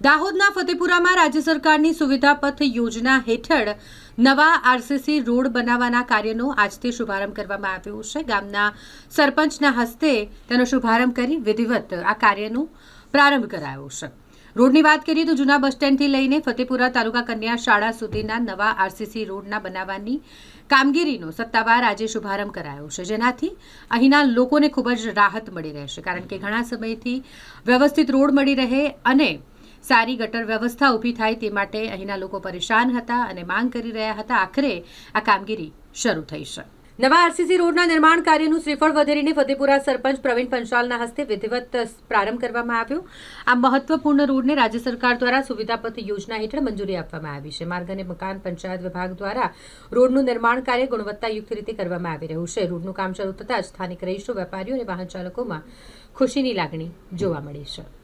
દાહોદના ફતેપુરામાં રાજ્ય સરકારની સુવિધા પથ યોજના હેઠળ નવા આરસીસી રોડ બનાવવાના કાર્યનો આજથી શુભારંભ કરવામાં આવ્યો છે. ગામના સરપંચના હસ્તે તેનો શુભારંભ કરી વિધિવત આ કાર્યનો પ્રારંભ કરાયો છે. રોડની વાત કરીએ તો જૂના બસ સ્ટેન્ડથી લઈને ફતેપુરા તાલુકા કન્યા શાળા સુધીના નવા આરસીસી રોડના બનાવવાની કામગીરીનો સત્તાવાર આજે શુભારંભ કરાયો છે. જેનાથી અહીંના લોકોને ખૂબ જ રાહત મળી રહેશે, કારણ કે ઘણા સમયથી વ્યવસ્થિત રોડ મળી રહે અને સારી ગટર વ્યવસ્થા ઊભી થાય તે માટે અહીંના લોકો પરેશાન હતા અને માંગ કરી રહ્યા હતા. આખરે આ કામગીરી શરૂ થઈ છે. નવા આરસીસી રોડના નિર્માણ કાર્યનું શ્રીફળ વધેરીને ફતેપુરા સરપંચ પ્રવીણ પંચાલના હસ્તે વિધિવત પ્રારંભ કરવામાં આવ્યો. આ મહત્વપૂર્ણ રોડને રાજ્ય સરકાર દ્વારા સુવિધાપથ યોજના હેઠળ મંજૂરી આપવામાં આવી છે. માર્ગ અને મકાન પંચાયત વિભાગ દ્વારા રોડનું નિર્માણ કાર્ય ગુણવત્તાયુક્ત રીતે કરવામાં આવી રહ્યું છે. રોડનું કામ શરૂ થતાં સ્થાનિક રહીશો, વેપારીઓ અને વાહન ચાલકોમાં ખુશીની લાગણી જોવા મળી છે.